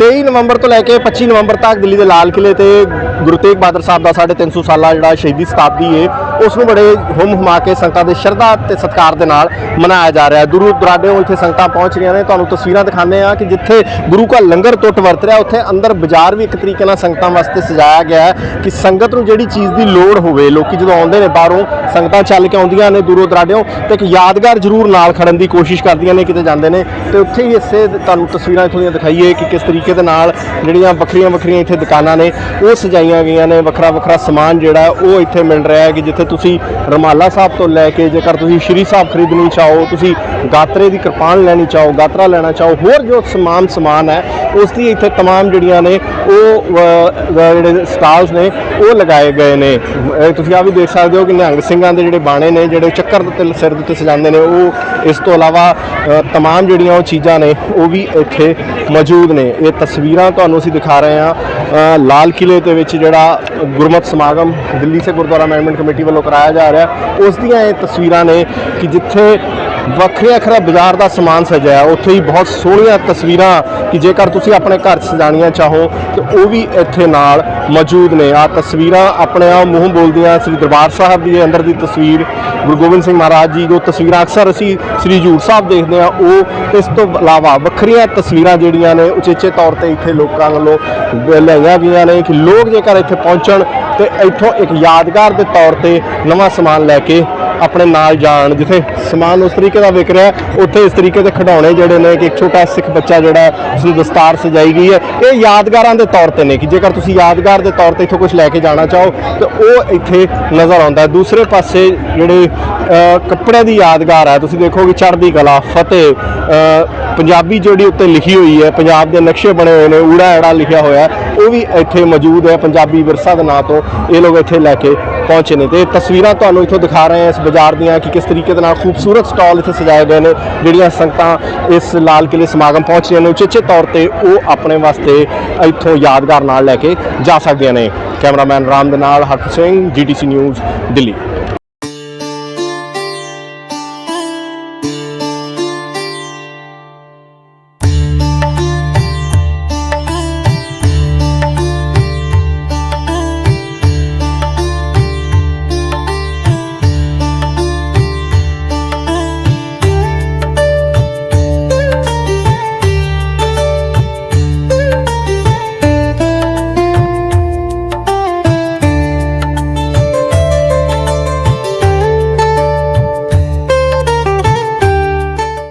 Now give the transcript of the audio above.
23 ਨਵੰਬਰ ਤੋਂ ਲੈ ਕੇ 25 ਨਵੰਬਰ ਤੱਕ ਦਿੱਲੀ ਦੇ ਲਾਲ ਕਿਲੇ ਤੇ ਗੁਰੂ ਤੇਗ ਬਹਾਦਰ ਸਾਹਿਬ ਦਾ 350 ਸਾਲਾ ਜਿਹੜਾ ਸ਼ਹੀਦੀ ਸਤਾਬਦੀ ਹੈ ਉਸ ਨੂੰ ਬੜੇ ਹੁਮ ਹੁਮਾ ਕੇ ਸੰਗਤਾਂ ਦੇ ਸ਼ਰਧਾ ਤੇ ਸਤਿਕਾਰ ਦੇ ਨਾਲ ਮਨਾਇਆ ਜਾ ਰਿਹਾ ਹੈ। ਦੂਰੋਂ ਦੁਰਾਡਿਓਂ ਇੱਥੇ ਸੰਗਤਾਂ ਪਹੁੰਚ ਰਹੀਆਂ ਨੇ। ਤੁਹਾਨੂੰ ਤਸਵੀਰਾਂ ਦਿਖਾਉਂਦੇ ਆ ਕਿ ਜਿੱਥੇ ਗੁਰੂ ਘਰ ਲੰਗਰ ਟੁੱਟ ਵਰਤ ਰਿਹਾ, ਉੱਥੇ ਅੰਦਰ ਬਾਜ਼ਾਰ ਵੀ ਇੱਕ ਤਰੀਕੇ ਨਾਲ ਸੰਗਤਾਂ ਵਾਸਤੇ ਸਜਾਇਆ ਗਿਆ ਹੈ ਕਿ ਸੰਗਤ ਨੂੰ ਜਿਹੜੀ ਚੀਜ਼ ਦੀ ਲੋੜ ਹੋਵੇ, ਲੋਕੀ ਜਦੋਂ ਆਉਂਦੇ ਨੇ ਬਾਹਰੋਂ ਸੰਗਤਾਂ ਚੱਲ ਕੇ ਆਉਂਦੀਆਂ ਨੇ ਦੂਰੋਂ ਦਰਾਡਿਓਂ ਤੇ ਇੱਕ ਯਾਦਗਾਰ ਜ਼ਰੂਰ ਨਾਲ ਖੜਨ ਦੀ ਕੋਸ਼ਿਸ਼ ਕਰਦੀਆਂ ਨੇ, ਕਿਤੇ ਜਾਂਦੇ ਨੇ। ਤੇ ਉੱਥੇ ਹੀ ਇਸੇ ਤੁਹਾਨੂੰ ਤਸਵੀਰਾਂ ਇੱਥੋਂ ਦੀਆਂ ਦਿਖਾਈਏ ਕਿ ਕਿਸ ਤਰੀਕੇ ਦੇ ਨਾਲ ਜਿਹੜੀਆਂ ਵੱਖਰੀਆਂ ਵੱਖਰੀਆਂ ਇੱਥੇ ਦੁਕਾਨਾਂ ਨੇ, ਉਹ ਸਜਾਈਆਂ ਗਈਆਂ ਨੇ। ਵੱਖਰਾ ਵੱਖਰਾ ਸਮਾਨ ਜਿਹੜਾ ਉਹ ਇੱਥੇ ਮਿਲ ਰਿਹਾ ਹੈ ਕਿ ਜਿੱਥੇ ਤੁਸੀਂ ਰਮਾਲਾ ਸਾਹਿਬ ਤੋਂ ਲੈ ਕੇ ਜੇਕਰ ਤੁਸੀਂ ਸ਼੍ਰੀ ਸਾਹਿਬ ਖਰੀਦਣੀ ਚਾਹੋ ਤੁਸੀਂ ਗਾਤਰੇ ਦੀ ਕਿਰਪਾਨ ਲੈਣੀ ਚਾਹੋ ਗਾਤਰਾ ਲੈਣਾ ਚਾਹੋ ਹੋਰ ਜੋ ਸਮਾਨ ਸਮਾਨ ਹੈ ਉਸ ਦੀ ਇੱਥੇ तमाम ਜਿਹੜੀਆਂ ਨੇ ਉਹ ਅ, ਅ, ਜਿਹੜੇ ਸਟਾਲਸ ਨੇ ਉਹ ਲਗਾਏ ਗਏ ਨੇ ਅ, ਤੁਸੀਂ ਆ ਵੀ ਦੇਖ ਸਕਦੇ ਹੋ ਕਿ ਨਿਹੰਗ ਸਿੰਘਾਂ ਦੇ ਜਿਹੜੇ ਬਾਣੇ ਨੇ ਜਿਹੜੇ ਚੱਕਰ ਦੇ ਉੱਤੇ ਸਿਰ ਦੇ ਉੱਤੇ ਸਜਾਉਂਦੇ ਨੇ ਉਹ ਇਸ ਤੋਂ ਇਲਾਵਾ ਅ, तमाम ਜਿਹੜੀਆਂ ਉਹ ਚੀਜ਼ਾਂ ਨੇ ਉਹ ਵੀ ਇੱਥੇ ਮੌਜੂਦ ਨੇ ਇਹ ਤਸਵੀਰਾਂ ਤੁਹਾਨੂੰ ਅਸੀਂ ਦਿਖਾ ਰਹੇ ਹਾਂ ਅ, ਲਾਲ ਕਿਲੇ ਦੇ ਵਿੱਚ ਜਿਹੜਾ ਗੁਰਮਤ ਸਮਾਗਮ ਦਿੱਲੀ ਸੇ ਗੁਰਦੁਆਰਾ ਮੈਨੇਜਮੈਂਟ ਕਮੇਟੀ ਵੱਲੋਂ ਕਰਾਇਆ ਜਾ ਰਿਹਾ ਉਸ ਦੀਆਂ ਇਹ ਤਸਵੀਰਾਂ ਨੇ ਕਿ ਜਿੱਥੇ ਵੱਖਰੇ ਵੱਖਰਾ ਬਾਜ਼ਾਰ ਦਾ ਸਮਾਨ ਸਜਾਇਆ, ਉੱਥੇ ਹੀ ਬਹੁਤ ਸੋਹਣੀਆਂ ਤਸਵੀਰਾਂ ਕਿ ਜੇਕਰ ਤੁਸੀਂ ਆਪਣੇ ਘਰ 'ਚ ਸਜਾਣੀਆਂ ਚਾਹੋ, ਤੇ ਉਹ ਵੀ ਇੱਥੇ ਨਾਲ ਮੌਜੂਦ ਨੇ। ਆ ਤਸਵੀਰਾਂ ਆਪਣੇ ਆਪ ਮੂੰਹ ਬੋਲਦੀਆਂ ਸ੍ਰੀ ਦਰਬਾਰ ਸਾਹਿਬ ਦੀ ਅੰਦਰ ਦੀ ਤਸਵੀਰ, ਗੁਰੂ ਗੋਬਿੰਦ ਸਿੰਘ ਮਹਾਰਾਜ ਜੀ ਜੋ ਤਸਵੀਰਾਂ ਅਕਸਰ ਅਸੀਂ ਸ੍ਰੀ ਹਜ਼ੂਰ ਸਾਹਿਬ ਦੇਖਦੇ ਆ ਉਹ ਇਸ ਤੋਂ ਇਲਾਵਾ ਵੱਖਰੀਆਂ ਤਸਵੀਰਾਂ ਜਿਹੜੀਆਂ ਨੇ, ਉਚੇਚੇ ਤੌਰ ਤੇ ਇੱਥੇ ਲੋਕਾਂ ਵੱਲੋਂ ਲਿਆਈਆਂ ਗਈਆਂ ਨੇ ਕਿ ਲੋਕ ਜੇਕਰ ਇੱਥੇ ਪਹੁੰਚਣ ਤੇ ਇੱਥੋਂ ਇੱਕ ਯਾਦਗਾਰ ਦੇ ਤੌਰ ਤੇ ਨਵਾਂ ਸਮਾਨ ਲੈ ਕੇ ਆਪਣੇ ਨਾਲ ਜਾਣ ਜਿੱਥੇ ਸਮਾਨ ਉਸ ਤਰੀਕੇ ਦਾ ਵਿਕ ਰਿਹਾ ਉੱਥੇ ਇਸ ਤਰੀਕੇ ਦੇ ਖਿਡੌਣੇ ਜਿਹੜੇ ਨੇ ਕਿ ਇੱਕ ਛੋਟਾ ਸਿੱਖ ਬੱਚਾ ਜਿਹੜਾ ਹੈ, ਉਸ ਨੂੰ ਦਸਤਾਰ ਸਜਾਈ ਗਈ ਹੈ। ਇਹ ਯਾਦਗਾਰਾਂ ਦੇ ਤੌਰ ਤੇ ਨੇ ਕਿ ਜੇਕਰ ਤੁਸੀਂ ਯਾਦਗਾਰ ਦੇ ਤੌਰ ਤੇ ਇੱਥੋਂ ਕੁਝ ਲੈ ਕੇ ਜਾਣਾ ਚਾਹੋ ਤੇ ਉਹ ਇੱਥੇ ਨਜ਼ਰ ਆਉਂਦਾ ਦੂਸਰੇ ਪਾਸੇ ਜਿਹੜੇ ਅ, ਕੱਪੜੇ ਦੀ ਯਾਦਗਾਰ ਹੈ ਤੁਸੀਂ ਦੇਖੋਗੇ ਚੜ੍ਹਦੀ ਕਲਾ ਫਤਿਹ ਪੰਜਾਬੀ ਜਿਹੜੀ ਉੱਤੇ ਲਿਖੀ ਹੋਈ ਹੈ ਪੰਜਾਬ ਦੇ ਨਕਸ਼ੇ ਬਣੇ ਹੋਏ ਨੇ ਊੜਾ ਐੜਾ ਲਿਖਿਆ ਹੋਇਆ ਉਹ ਵੀ ਇੱਥੇ ਮੌਜੂਦ ਹੈ ਪੰਜਾਬੀ ਵਿਰਸਾ ਦੇ ਨਾਂ ਤੋਂ। ਇਹ ਲੋਕ ਇੱਥੇ ਲੈ ਕੇ ਪਹੁੰਚੇ ਨੇ ਤੇ ਤਸਵੀਰਾਂ ਤੁਹਾਨੂੰ ਇੱਥੋਂ ਦਿਖਾ ਰਹੇ ਹਾਂ ਇਸ ਬਾਜ਼ਾਰ ਦੀਆਂ ਕਿ ਕਿਸ ਤਰੀਕੇ ਦੇ ਨਾਲ ਖੂਬਸੂਰਤ ਸਟਾਲ ਇੱਥੇ ਸਜਾਏ ਗਏ ਨੇ, ਜਿਹੜੀਆਂ ਸੰਗਤਾਂ ਇਸ ਲਾਲ ਕਿਲੇ ਸਮਾਗਮ ਪਹੁੰਚੀਆਂ ਨੇ। ਉਚੇਚੇ ਤੌਰ ਤੇ ਉਹ ਆਪਣੇ ਵਾਸਤੇ ਇੱਥੋਂ ਯਾਦਗਾਰ ਨਾਲ ਲੈ ਕੇ ਜਾ ਸਕਦੀਆਂ ਨੇ। ਕੈਮਰਾਮੈਨ ਰਾਮ ਦੇ ਨਾਲ ਹਰਪ੍ਰੀਤ ਸਿੰਘ ਜੀਟੀਸੀ ਨਿਊਜ਼, ਦਿੱਲੀ।